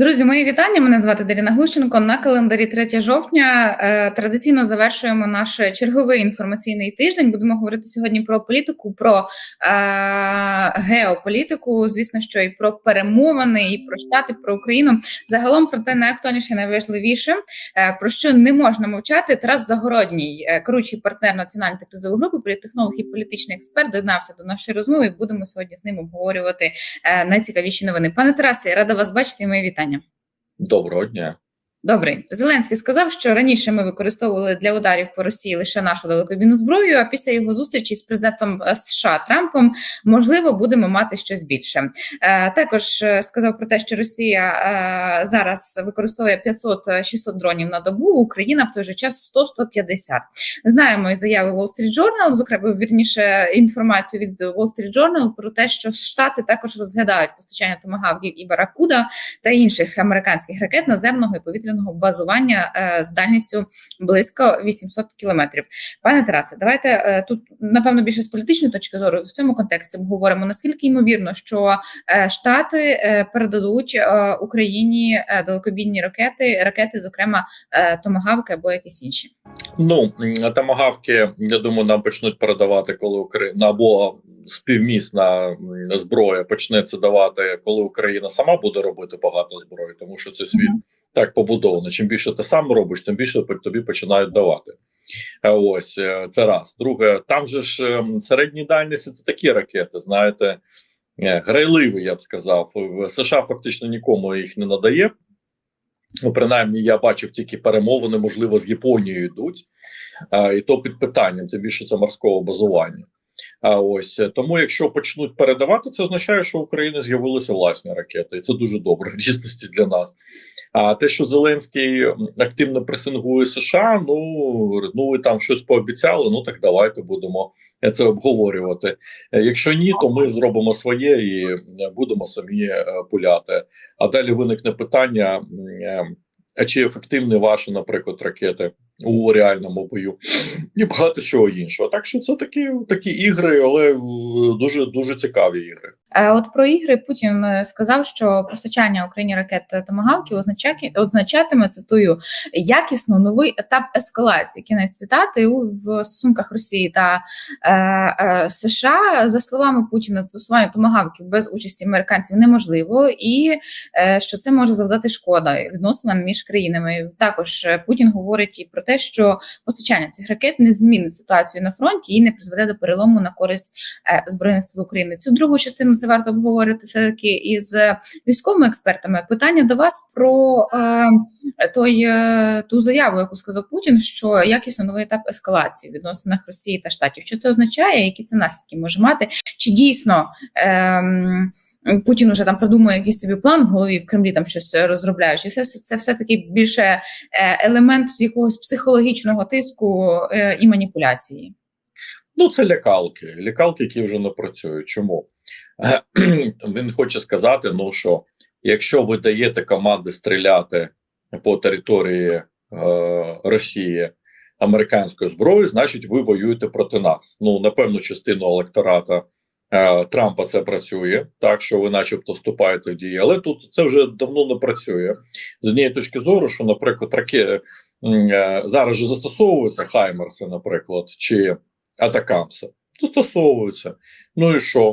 Друзі, мої вітання. Мене звати Даріна Глущенко. На календарі 3 жовтня е, традиційно завершуємо наш черговий інформаційний тиждень. Будемо говорити сьогодні про політику, про е, геополітику. Звісно, що і про перемовини, і про штати, про Україну. Загалом про те найактуальніше, найважливіше, е, про що не можна мовчати. Тарас Загородній, е, керуючий партнер національної кризової групи, політтехнолог і політичний експерт, доєднався до нашої розмови. Будемо сьогодні з ним обговорювати найцікавіші новини. Пане Тарасе, я рада вас бачити. і Мої вітання. Доброго дня. Добре, Зеленський сказав, що раніше ми використовували для ударів по Росії лише нашу далекобійну зброю. А після його зустрічі з президентом е, США Трампом можливо будемо мати щось більше. Е, також е, сказав про те, що Росія е, зараз використовує 500-600 дронів на добу. Україна в той же час 100-150. Знаємо і заяви Wall Street Journal, зокрема вірніше інформацію від Wall Street Journal про те, що Штати також розглядають постачання томагавків і баракуда та інших американських ракет наземного і повітряного базування е, з дальністю близько 800 кілометрів. Пане Тарасе, давайте е, тут напевно більше з політичної точки зору в цьому контексті ми говоримо. Наскільки ймовірно, що е, Штати передадуть Україні далекобійні ракети, ракети, зокрема томагавки або якісь інші? Ну м, тамагавки, я думаю, нам почнуть передавати, коли Україна або співмісна зброя почне це давати, коли Україна сама буде робити багато зброї, тому що це світ. Так побудовано. Чим більше ти сам робиш, тим більше тобі починають давати. Е, Ось е, це раз. Друге, там же ж ем, середні дальності це такі ракети, знаєте, е, грайливі, я б сказав. В США фактично нікому їх не надає. Ну, принаймні, я бачив тільки перемовини, можливо, з Японією йдуть, і то під питанням, тим більше це морського базування. А ось е, тому, якщо почнуть передавати, це означає, що в Україні з'явилися власні ракети, і це дуже добре в дійсності для нас. А те, що Зеленський активно пресингує США, ну ну ви там щось пообіцяли. Ну так давайте будемо е, це обговорювати. Е, Якщо ні, то ми зробимо своє і будемо самі пуляти. А далі виникне питання: а чи ефективні ваші, наприклад, ракети у реальному бою, і багато чого іншого. Так що це такі, такі ігри, але е, дуже дуже цікаві ігри. Е, От про ігри Путін е, сказав, що постачання Україні ракет Томагавки означає означатиме цитую якісно новий етап ескалації. Кінець цитати в стосунках Росії та е, е, США за словами Путіна, застосування томагавків без участі американців неможливо, і е, що це може завдати шкода відносинам між країнами. Також Путін говорить і про те, що постачання цих ракет не змінить ситуацію на фронті і не призведе до перелому на користь е, збройних сил України. Цю другу частину це варто обговорити все таки із е, військовими експертами. Питання до вас про е, той ту заяву, яку сказав Путін, що якісно новий етап ескалації в відносинах Росії та Штатів. Що це означає? Які це наслідки може мати? Чи дійсно е, Путін уже там продумує якийсь собі план в голові в Кремлі, там щось розробляє? Чи це, це все таки більше елемент якогось психологічного тиску е, і маніпуляції? Ну, це лякалки. Лякалки, які вже не працюють. Чому? Він хоче сказати: ну що якщо ви даєте команди стріляти по території е, Росії американською зброєю, значить ви воюєте проти нас. Ну, на певну частину електората Трампа це працює, так що ви, начебто, вступаєте в дії. Але тут це вже давно не працює. З однієї точки зору, що, наприклад, раке, е, зараз же застосовуються Хаймерси, наприклад, чи Атакамси. Застосовуються. Ну і що?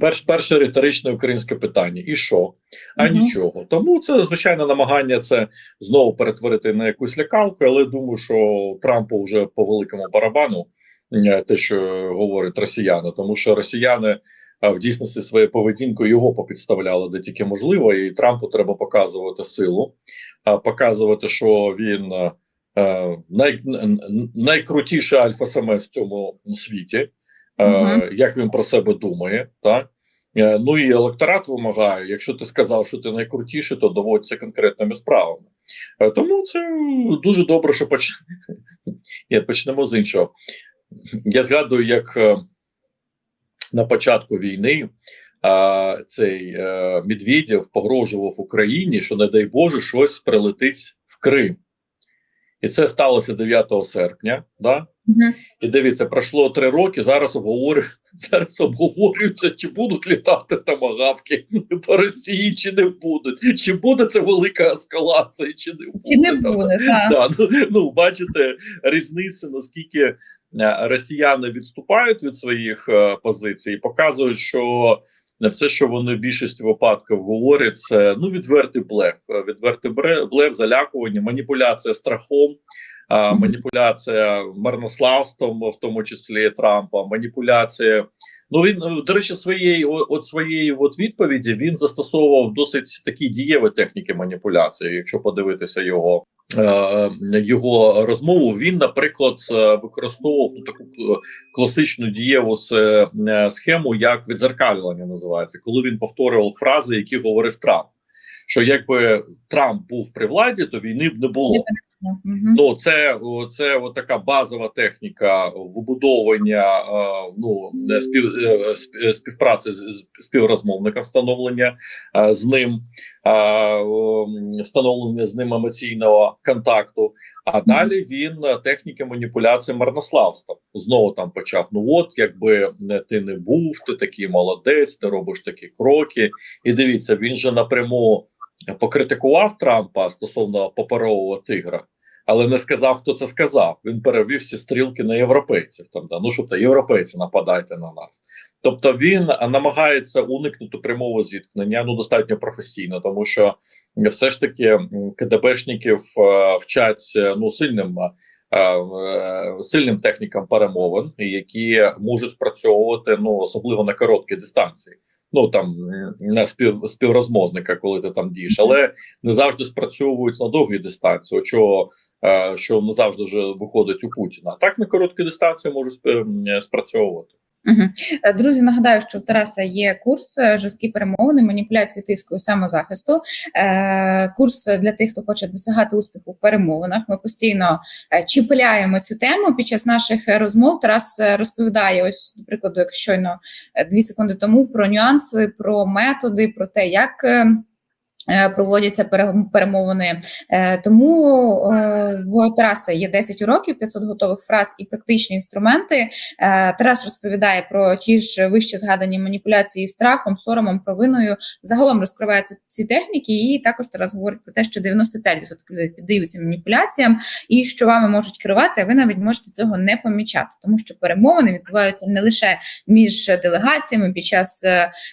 Перш, перше риторичне українське питання: і що? А Мгм. нічого. Тому це звичайно намагання це знову перетворити на якусь лякалку, але думаю, що Трампу вже по великому барабану е, те, що говорять росіяни, тому що росіяни в дійсності своєю поведінкою його попідставляли де тільки можливо, і Трампу треба показувати силу, показувати, що він. е, е, най, найкрутіший альфа-самець в цьому світі, е, Мгм. як він про себе думає, так? Е, Ну і електорат вимагає, якщо ти сказав, що ти найкрутіший, то доводиться конкретними справами. Е, Тому це дуже добре, що поч... Ні, почнемо з іншого. Я згадую, як е, на початку війни е, цей е, Медведєв погрожував Україні, що, не дай Боже, щось прилетить в Крим. І це сталося 9 серпня. Да? Мгм. І дивіться, пройшло три роки. Зараз обговорю, зараз обговорюється, чи будуть літати тамагавки по Росії, чи не будуть. Чи буде це велика ескалація, чи не буде. Чи не буде, так. Да, ну, ну, бачите різницю, наскільки росіяни відступають від своїх е, позицій, показують, що все, що вони в більшості випадків говорять, це ну відвертий блеф, Е, відвертий блеф, залякування, маніпуляція страхом, е, маніпуляція марнославством, в тому числі Трампа, маніпуляція. Ну він е, до речі, своєї от своєї от відповіді він застосовував досить такі дієві техніки маніпуляції. Якщо подивитися його е, його розмову, він, наприклад, е, використовував ну, таку е, класичну дієву е, схему, як відзеркалювання називається, коли він повторював фрази, які говорив Трамп. Що якби Трамп був при владі, то війни б не було. Ну, це, це от така базова техніка вибудовування е, ну, е, спів, е, сп- співпраці з, співрозмовника, встановлення з ним, встановлення з ним емоційного контакту. А далі він техніки маніпуляції марнославством. Знову там почав: ну от, якби не ти не був, ти такий молодець, ти робиш такі кроки. І дивіться, він же напряму покритикував Трампа стосовно паперового тигра, але не сказав, хто це сказав. Він перевів всі стрілки на європейців. Там да, ну що то європейці нападайте на нас. Тобто він намагається уникнути прямого зіткнення ну достатньо професійно, тому що все ж таки КДБшників е, вчать е, ну сильним. е, Сильним технікам перемовин, які можуть спрацьовувати ну особливо на короткій дистанції. Ну там на спів, співрозмовника, коли ти там дієш, але не завжди спрацьовують на довгій дистанції, от що, не завжди вже виходить у Путіна. А так на короткій дистанції можуть спрацьовувати. Е, Друзі, нагадаю, що в Тараса є курс е, жорсткі перемовини, маніпуляції тиску і самозахисту. Е, Курс для тих, хто хоче досягати успіху в перемовинах. Ми постійно чіпляємо цю тему під час наших розмов. Тарас розповідає, ось до прикладу, як щойно дві секунди тому, про нюанси, про методи, про те, як. Е, Проводяться пере- перемовини, Е, тому е, в Тараса є 10 уроків, 500 готових фраз і практичні інструменти. Тарас розповідає про ті ж вище згадані маніпуляції страхом, соромом, провиною. Загалом розкриваються ці техніки, і також Тарас говорить про те, що 95% людей піддаються маніпуляціям, і що вами можуть керувати, а ви навіть можете цього не помічати, тому що перемовини відбуваються не лише між делегаціями під час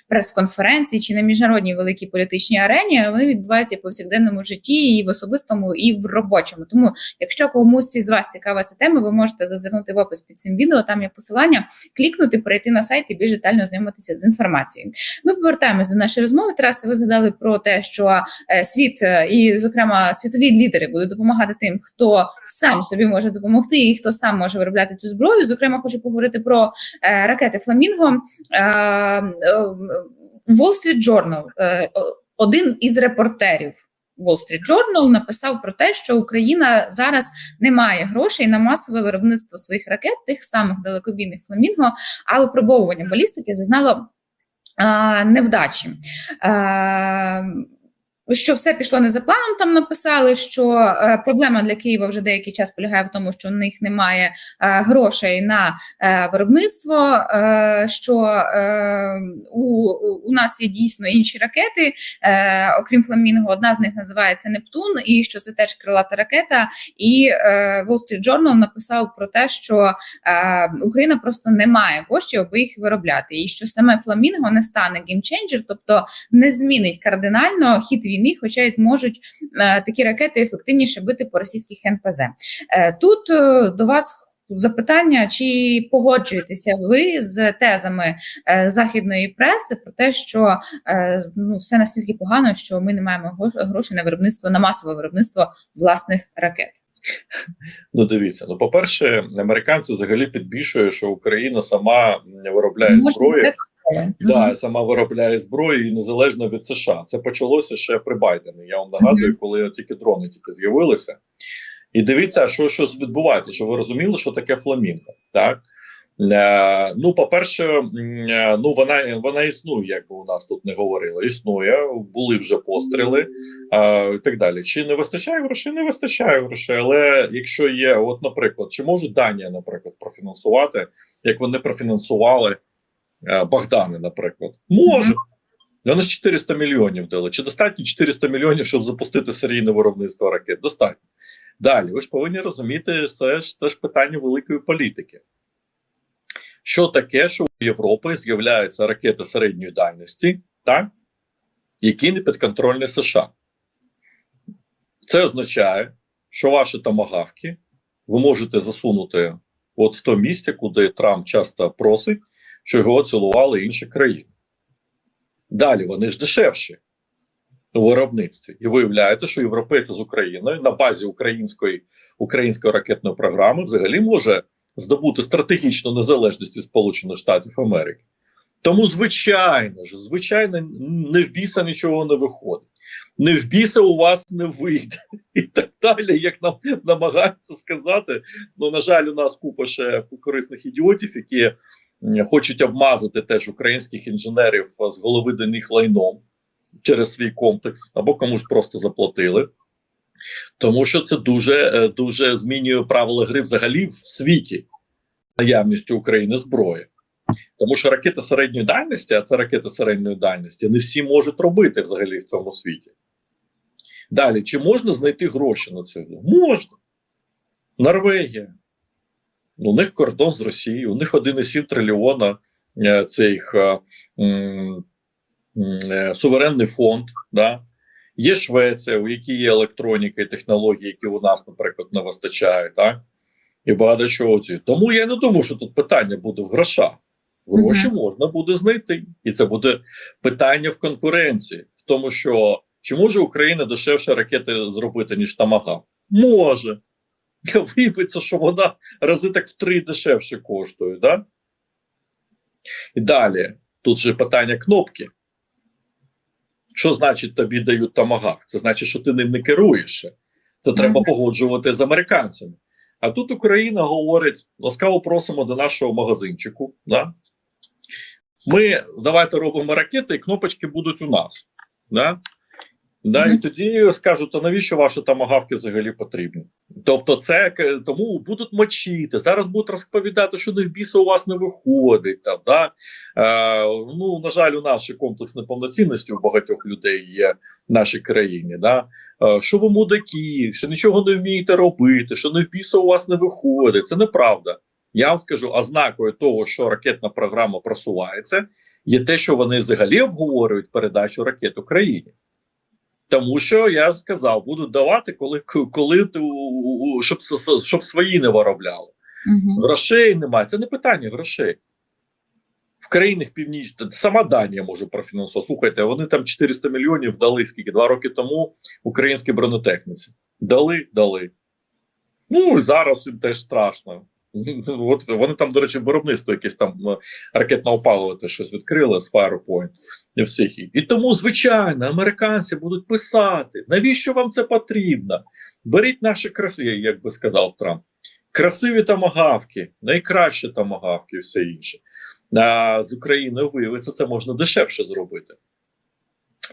прес-конференцій чи на міжнародній великій політичній арені. Вони відбуваються в повсякденному житті, і в особистому, і в робочому. Тому, якщо комусь із вас цікава ця тема, ви можете зазирнути в опис під цим відео. Там є посилання, клікнути, перейти на сайт і більш детально знайомитися з інформацією. Ми повертаємося до нашої розмови. Тарасе, ви згадали про те, що е, світ е, і, зокрема, світові лідери будуть допомагати тим, хто сам собі може допомогти, і хто сам може виробляти цю зброю. Зокрема, хочу поговорити про е, ракети Фламінго. Wall Street Journal, один із репортерів Wall Street Journal написав про те, що Україна зараз не має грошей на масове виробництво своїх ракет, тих самих далекобійних фламінго, а випробовування балістики зазнало а, невдачі. А, що все пішло не за планом, там написали, що е, проблема для Києва вже деякий час полягає в тому, що у них немає е, грошей на е, виробництво, що у, у нас є дійсно інші ракети, окрім Фламінго, одна з них називається Нептун, і що це теж крилата ракета. І Wall Street Journal написав про те, що Україна просто не має коштів, аби їх виробляти, і що саме Фламінго не стане геймченджер, тобто не змінить кардинально хід війни, хоча й зможуть е, такі ракети ефективніше бити по російських НПЗ. Е, тут е, до вас. Запитання, чи погоджуєтеся ви з тезами західної преси про те, що ну все настільки погано, що ми не маємо грош- грошей на виробництво на масове виробництво власних ракет? Ну, дивіться, ну по-перше, американці взагалі підбільшує, що Україна сама виробляє Можна зброю. Да, сама виробляє зброю і незалежно від США. Це почалося ще при Байдені. Я вам нагадую, коли тільки дрони тільки з'явилися. І дивіться, що щось відбувається, що ви розуміли, що таке фламінго. Так ну, по-перше, е, ну вона вона існує, як би у нас тут не говорили. Існує, були вже постріли е, і так далі. Чи не вистачає грошей? Не вистачає грошей. Але якщо є, от, наприклад, чи може Данія, наприклад, профінансувати, як вони профінансували е, Богдани, наприклад, може. Вони ж 400 мільйонів дали. Чи достатньо 400 мільйонів, щоб запустити серійне виробництво ракет? Достатньо. Далі, ви ж повинні розуміти, це ж, це ж питання великої політики. Що таке, що у Європи з'являються ракети середньої дальності, так, які не підконтрольні США? Це означає, що ваші томагавки ви можете засунути от в то місце, куди Трамп часто просить, що його цілували інші країни. Далі вони ж дешевші у виробництві. І виявляється, що європейці з Україною на базі української, української ракетної програми взагалі може здобути стратегічну незалежність від Сполучених Штатів Америки. Тому, звичайно ж, звичайно, не в біса нічого не виходить. Не в біса у вас не вийде, і так далі, як нам намагаються сказати. Ну, на жаль, у нас купа ще корисних ідіотів, які хочуть обмазати теж українських інженерів з голови до них лайном через свій комплекс, або комусь просто заплатили. Тому що це дуже, е, дуже змінює правила гри взагалі в світі наявністю України зброї. Тому що ракети середньої дальності, а це ракети середньої дальності, не всі можуть робити взагалі в цьому світі. Далі, чи можна знайти гроші на це? Можна. Норвегія. У них кордон з Росією, у них 1,7 трильйона е, цих е, суверенний фонд. Да? Є Швеція, у якій є електроніка і технології, які у нас, наприклад, не вистачають, так? І багато чого. цього. Тому я не думаю, що тут питання буде в грошах. Гроші Мгм. можна буде знайти. І це буде питання в конкуренції, в тому, що чи може Україна дешевше ракети зробити, ніж Тамагав? Може. Виявиться, що вона рази так в три дешевше коштує, да? І далі, тут же питання кнопки. Що значить тобі дають тамагав? Це значить, що ти ним не керуєш. Це треба погоджувати з американцями. А тут Україна говорить: ласкаво просимо до нашого магазинчику. Да? Ми давайте робимо ракети, і кнопочки будуть у нас. Да? Да, І тоді скажуть, а навіщо ваші тамагавки взагалі потрібні? Тобто, це тому будуть мочити. Зараз будуть розповідати, що не в біса у вас не виходить. Там, да? е, ну, на жаль, у нас ще комплекс неповноцінності у багатьох людей є в нашій країні. Да? Е, що ви мудаки, що нічого не вмієте робити, що не в біса у вас не виходить. Це неправда. Я вам скажу, ознакою того, що ракетна програма просувається, є те, що вони взагалі обговорюють передачу ракет Україні. Тому що я сказав, будуть давати, коли коли ти, щоб, щоб свої не виробляли. Мгм. Грошей немає. Це не питання грошей. В країнах північних сама Данія може профінансувати. Слухайте, вони там 400 мільйонів дали скільки два роки тому українській бронетехніці. Дали, дали. Ну і зараз їм теж страшно. От вони там, до речі, виробництво якесь там е, ракетного те щось відкрили з Firepoint і всіх. І тому, звичайно, американці будуть писати, навіщо вам це потрібно? Беріть наші красиві, як би сказав Трамп, красиві тамагавки, найкращі тамагавки і все інше. А з Україною виявиться, це можна дешевше зробити.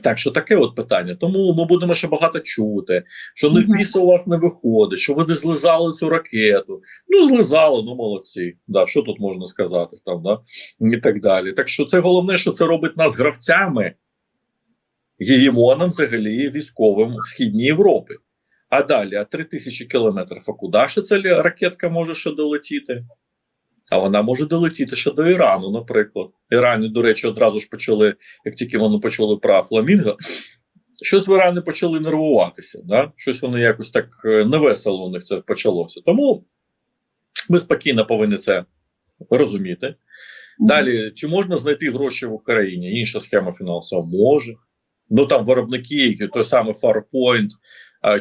Так що таке от питання. Тому ми будемо ще багато чути, що не в у вас не виходить, що ви не злизали цю ракету. Ну, злизали, ну молодці. Да, що тут можна сказати? Там, да? І так далі. Так що це головне, що це робить нас гравцями, гегемоном взагалі військовим в Східній Європі. А далі, а 3000 кілометрів, а куди ще ця ракетка може ще долетіти? А вона може долетіти ще до Ірану, наприклад. Ірані, до речі, одразу ж почали, як тільки вони почули про фламінго, щось в Ірані почали нервуватися. Да? Щось вони якось так е, невесело у них це почалося. Тому ми спокійно повинні це розуміти. Далі, чи можна знайти гроші в Україні? Інша схема фінансова може. Ну там виробники, той самий Farpoint,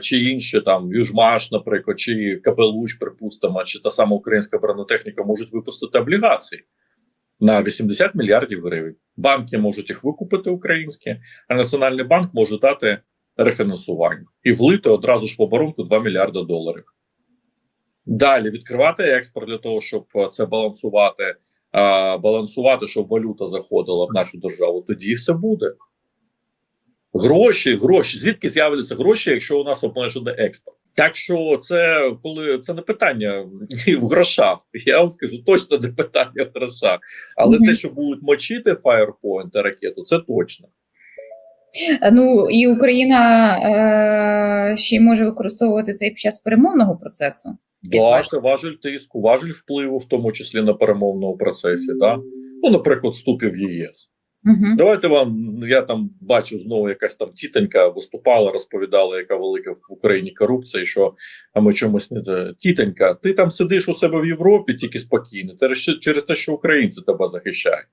чи інші там Южмаш, наприклад, чи Капелуч, припустимо, чи та сама українська бронетехніка можуть випустити облігації на 80 мільярдів гривень. Банки можуть їх викупити українські, а Національний банк може дати рефінансування і влити одразу ж в оборонку 2 мільярди доларів. Далі відкривати експорт для того, щоб це балансувати, балансувати, щоб валюта заходила в нашу державу. Тоді все буде. Гроші, гроші. Звідки з'являться гроші, якщо у нас обмежений експорт? Так що це коли це не питання в грошах. Я вам скажу, точно не питання в грошах. Але Мгм. те, що будуть мочити Firepoint та ракету, це точно. Ну і Україна е, ще може використовувати це і під час перемовного процесу. Да, це важель тиску, важель впливу, в тому числі на перемовному процесі. Да? Ну, наприклад, вступів в ЄС. Угу. Давайте вам я там бачив знову якась там тітонька виступала, розповідала, яка велика в Україні корупція, і що а ми чомусь не це. Тітонька, ти там сидиш у себе в Європі тільки спокійно, через, те, що українці тебе захищають.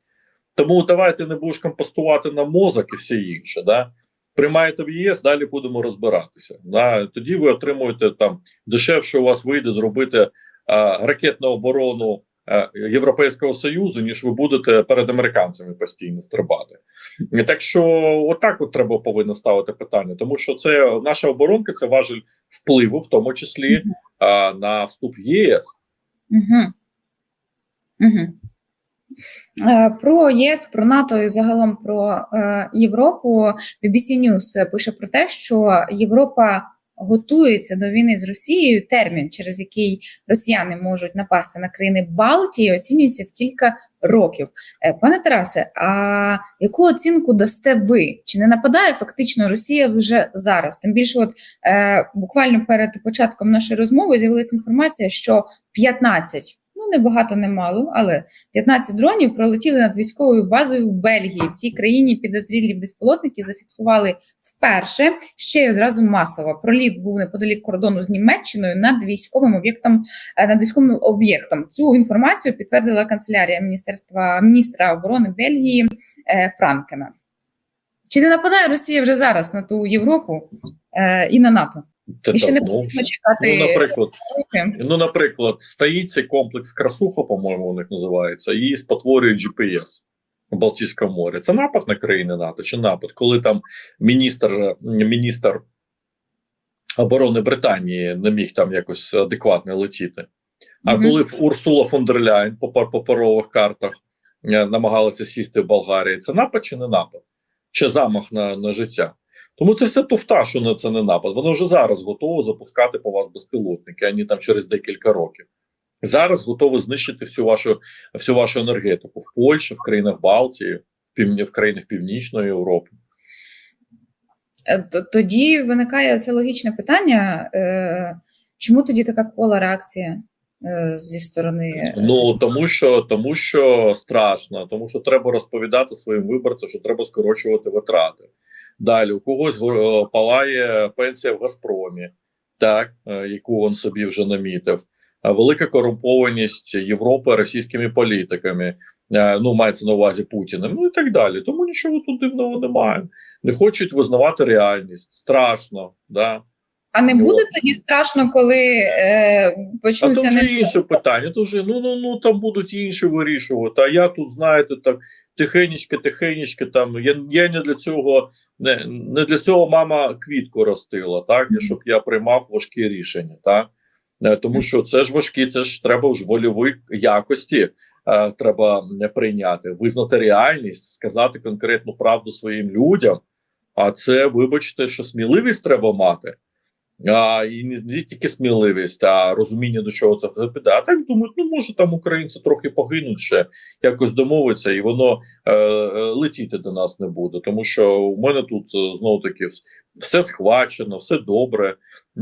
Тому давайте не будеш компостувати на мозок і все інше. Да? Приймаєте в ЄС, далі будемо розбиратися. Да? Тоді ви отримуєте там дешевше у вас вийде зробити а, ракетну оборону Європейського Союзу, ніж ви будете перед американцями постійно стрибати. Так що, отак от треба повинно ставити питання, тому що це наша оборонка, це важель впливу, в тому числі а, на вступ в ЄС. Угу. Угу. Е, Про ЄС, про НАТО і загалом про е, Європу BBC News пише про те, що Європа готується до війни з Росією. Термін, через який росіяни можуть напасти на країни Балтії, оцінюється в кілька років. Е, Пане Тарасе, а яку оцінку дасте ви? Чи не нападає фактично Росія вже зараз? Тим більше, от е, буквально перед початком нашої розмови з'явилася інформація, що 15, ну не багато, не мало, але 15 дронів пролетіли над військовою базою в Бельгії. В цій країні підозрілі безпілотники зафіксували вперше ще й одразу масово. Проліт був неподалік кордону з Німеччиною над військовим об'єктом. е, Над військовим об'єктом цю інформацію підтвердила канцелярія міністерства міністра оборони Бельгії е, Франкена. Чи не нападає Росія вже зараз на ту Європу е, і на НАТО? Це ще так, не ну, чекати. ну, наприклад, ну, наприклад, стоїть цей комплекс Красуха, по-моєму, у них називається, і спотворює GPS у Балтійському морі. Це напад на країни НАТО чи напад, коли там міністр, міністр оборони Британії не міг там якось адекватно летіти. А Мгм. коли в Урсула фон дер Ляйн по паперових картах е, намагалася сісти в Болгарії, це напад чи не напад? Чи замах на, на життя? Тому це все туфта, що не- це не напад. Воно вже зараз готово запускати по вас безпілотники, а не там через декілька років. Зараз готово знищити всю вашу, всю вашу енергетику в Польщі, в країнах Балтії, в країнах Північної Європи. Е, Тоді виникає це логічне питання: е, чому тоді така кола реакція е, зі сторони? Ну тому що тому що страшно, тому що треба розповідати своїм виборцям, що треба скорочувати витрати. Далі у когось го- палає пенсія в Газпромі, так е, яку він собі вже намітив. Велика корумпованість Європи російськими політиками. е, Ну, мається на увазі Путіним, ну і так далі. Тому нічого тут дивного немає. Не хочуть визнавати реальність. Страшно, да. А не Ну, буде тоді страшно, коли е, А почнуться вже не інше питання. То вже ну ну ну там будуть інші вирішувати. А я тут, знаєте, так тихенечки, тихенечки. Там я, я не для цього не, не для цього мама квітку ростила, так щоб я приймав важкі рішення, так Е, тому що це ж важкі, це ж треба ж вольові якості. Е, треба не прийняти, визнати реальність, сказати конкретну правду своїм людям. А це, вибачте, що сміливість треба мати. А, і не, не тільки сміливість, а розуміння, до чого це все піде. А так думають, ну може там українці трохи погинуть ще, якось домовиться, і воно е, е, летіти до нас не буде. Тому що у мене тут е, знову таки все схвачено, все добре.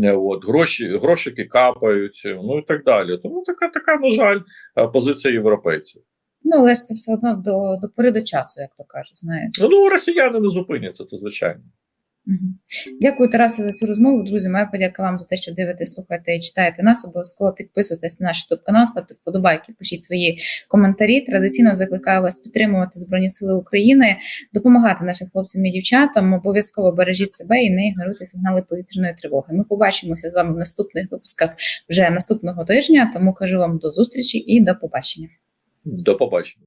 е, От гроші, грошики капають, ну і так далі. Тому така, така, на жаль, позиція європейців. ну, але ж це все одно до, до пори до часу, як то кажуть. Знаєте. Ну, росіяни не зупиняться, це звичайно. Дякую, Тарасе, за цю розмову. Друзі, моя подяка вам за те, що дивитесь, слухаєте і читаєте нас. Обов'язково підписуйтесь на наш youtube канал, ставте вподобайки, пишіть свої коментарі. Традиційно закликаю вас підтримувати Збройні Сили України, допомагати нашим хлопцям і дівчатам. Обов'язково бережіть себе і не ігноруйте сигнали повітряної тривоги. Ми побачимося з вами в наступних випусках вже наступного тижня. Тому кажу вам до зустрічі і до побачення. До побачення.